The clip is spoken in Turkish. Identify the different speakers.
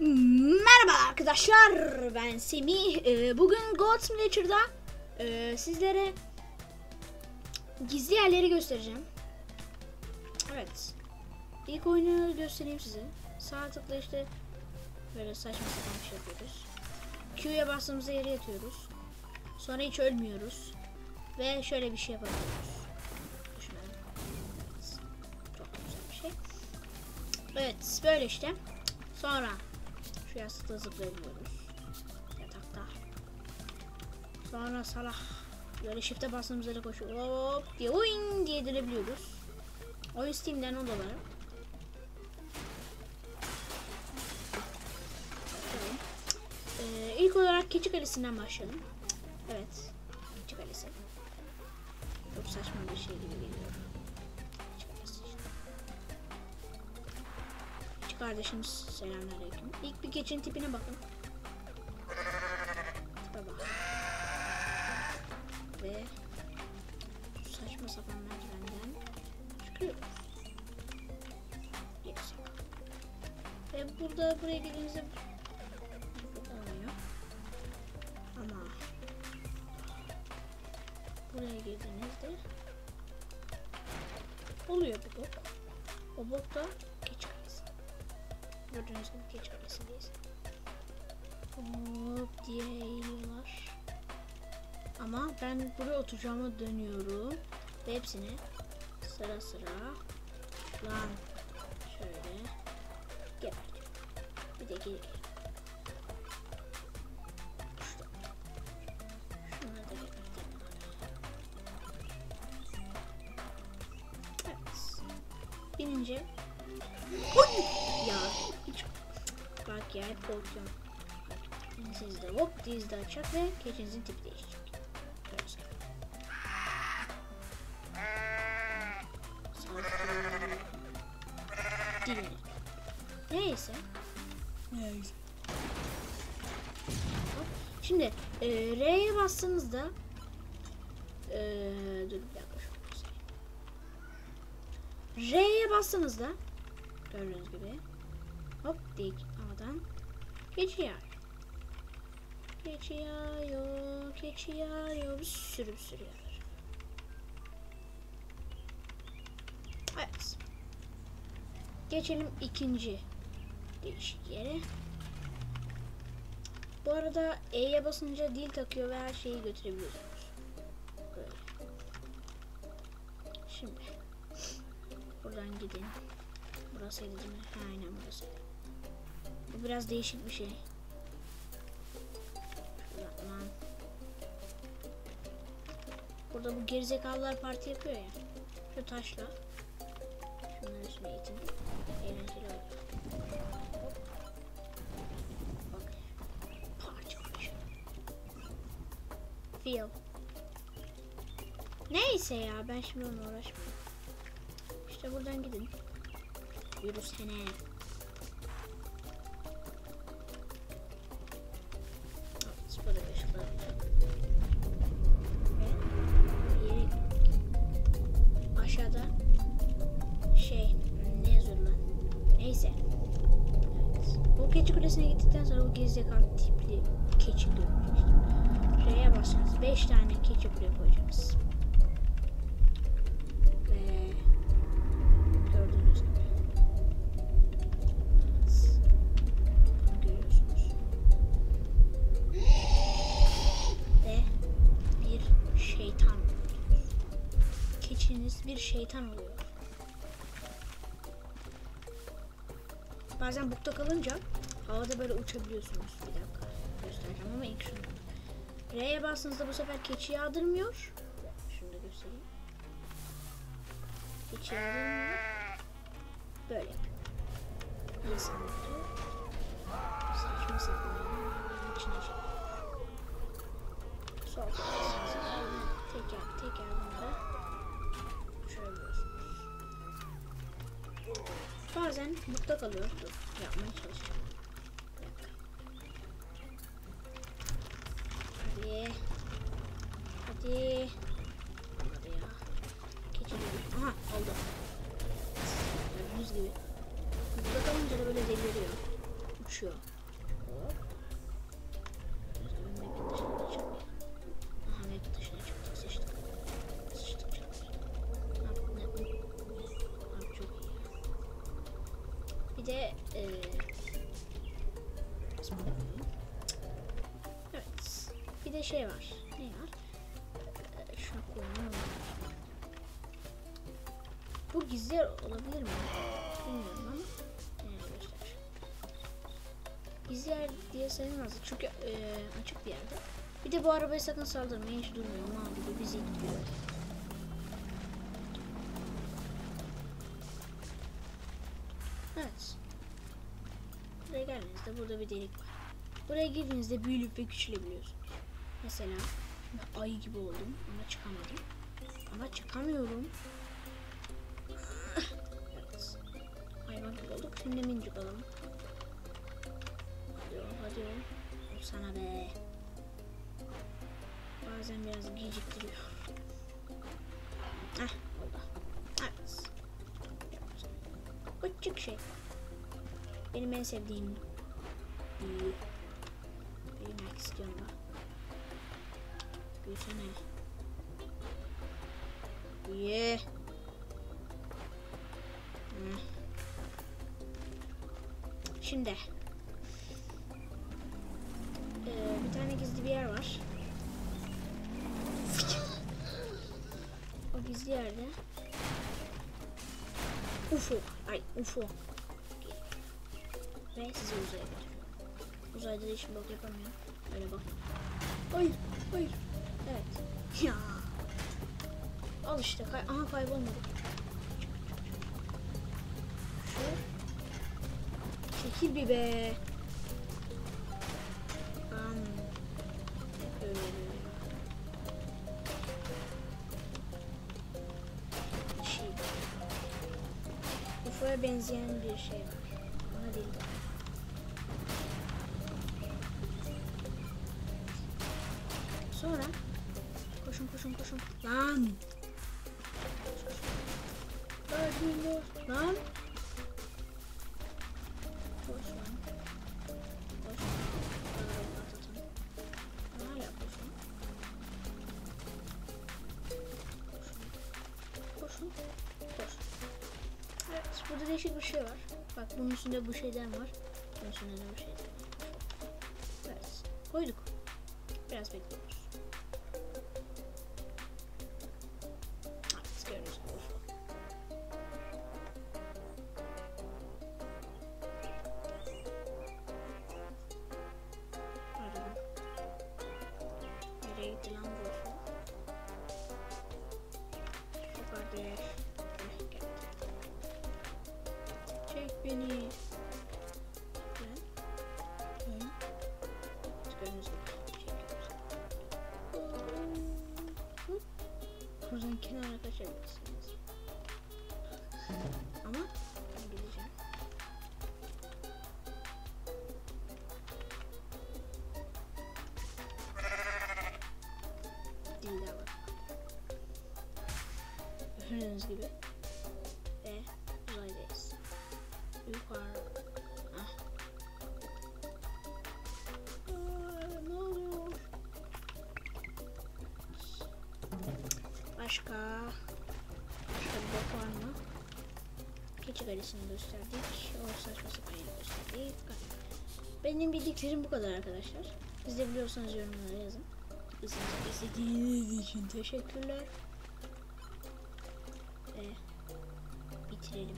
Speaker 1: Merhaba arkadaşlar ben Semih. Ee, bugün God Simulator'da e, sizlere gizli yerleri göstereceğim. Evet İlk oyunu göstereyim size. Sağ tıkla işte böyle saçma sapan bir şey yapıyoruz. Q'ya bastığımızda yere yatıyoruz. Sonra hiç ölmüyoruz. Ve şöyle bir şey yapabiliyoruz. Şey. Evet böyle işte. Sonra şu yastıkta zıplayabiliyoruz. Yatakta. Sonra salah böyle shift'e bastığımızda da koşuyor. Hop diye oyun diye dönebiliyoruz. Oyun Steam'den odaları. Bakalım. Ee, ilk olarak Keçi Kalesi'nden başlayalım. Evet. Keçi Kalesi. Çok saçma bir şey gibi geliyor. Keçi kardeşimiz selamünaleyküm. İlk bir keçinin tipine bakın. Tipe bak. Ve saçma sapan merdivenden çıkıyoruz. Yok. Ve burada buraya geldiğinizde olmuyor. Ama buraya girdiğinizde oluyor bir bok. O bok da kalesi. Gördüğünüz gibi geç kalesindeyiz. Hop diye eğiliyorlar. Ama ben buraya oturacağıma dönüyorum. Ve hepsini sıra sıra lan şöyle gebertiyorum. Bir de geri. Binince Oy! Ya hep korkuyorum. Siz de hop diz de açacak ve keçinizin tipi değişecek. Dilini. Neyse. Neyse. Şimdi e, R'ye bastığınızda e, dur bir dakika. R'ye bastığınızda Gördüğünüz gibi. Hop dik Keçi yağıyor. Keçi yağıyor. Bir sürü bir sürü yağıyor. Evet. Geçelim ikinci değişik yere. Bu arada E'ye basınca dil takıyor ve her şeyi götürebiliyorsunuz. Böyle. Şimdi buradan gidin. Burasıydı değil mi? Aynen burası. Bu biraz değişik bir şey. Şuradan. Burada bu gerizekalılar parti yapıyor ya. Şu taşla. Şunların üstüne itin. Eğlenceli oluyor. Feel. Neyse ya ben şimdi onunla uğraşmıyorum. İşte buradan gidin. Yürüsene. Kulesine gittikten sonra bu gerizekalı tipli keçi görmüştüm. Şuraya basacağız. 5 tane keçi kule koyacağız. Ve gördüğünüz gibi. Bir şeytan. Keçiniz bir şeytan oluyor. Bazen bukta kalınca havada böyle uçabiliyorsunuz. Bir dakika göstereceğim ama ilk şunu. R'ye bastığınızda bu sefer keçi yağdırmıyor. Şunu da göstereyim. Keçi yağdırmıyor. Böyle yapıyor. İnsanları saçma sapan içine. Sol teker teker bunları uçurabiliyorsunuz. Bazen bukta kalıyor. Dur, yapmaya çalışacağım. Hadi. Hadi. Hadi ya. Keçelim. Aha oldu. Yüz gibi. Burada kalınca da böyle deliriyor. Uçuyor. Hop. Aha net dışına çıktık sıçtık. Sıçtık çıktık. Ne, ne, ne. Abi çok iyi. Bir de eee şey var. Ne var? Ee, Şuna koyalım. Bu gizli olabilir mi? Bilmiyorum ama. Ee. Gizli yer diye sayılmaz. Çünkü e, açık bir yerde. Bir de bu arabaya sakın saldırmayın. Hiç durmuyor. Mal gibi bizi gidiyor. Evet. Buraya geldiğinizde burada bir delik var. Buraya girdiğinizde büyülüp ve küçülebiliyorsunuz. Mesela şimdi ayı gibi oldum ama çıkamadım. Ama çıkamıyorum. evet. Hayvan gibi olduk. Şimdi mincik olalım. Hadi hadi. Ol Sana be. Bazen biraz geciktiriyor. Heh oldu. Evet. Küçük şey. Benim en sevdiğim büyü. Büyümek istiyorum da. Büyüsene. Büyü. Hı. Şimdi. Ee, bir tane gizli bir yer var. O gizli yerde. UFO. Ay UFO. Ve sizi uzaya götürüyor. Uzayda da hiçbir bok yapamıyor. Öyle bak. Hayır, hayır. Evet. Ya. Al işte. Kay Aha kaybolmadık. Şu. Çekil bir be. Şey. UFO'ya benzeyen bir şey var. Ona değil. Sonra koşun koşun koşun. Lan. Lan. Burada değişik bir şey var. Bak bunun üstünde bu şeyden var. Bunun üstünde de bu şeyden var. Evet, koyduk. Biraz bekliyoruz. Gördüğünüz gibi. Ve uzaydayız. Yukarı. Ah. Ne oluyor? Başka? Başka bir bok var mı? Keçi kalesini gösterdik. O saçma sapan gösterdik. Benim bildiklerim bu kadar arkadaşlar. Siz de biliyorsanız yorumlara yazın. İzlediğiniz için teşekkürler. слили.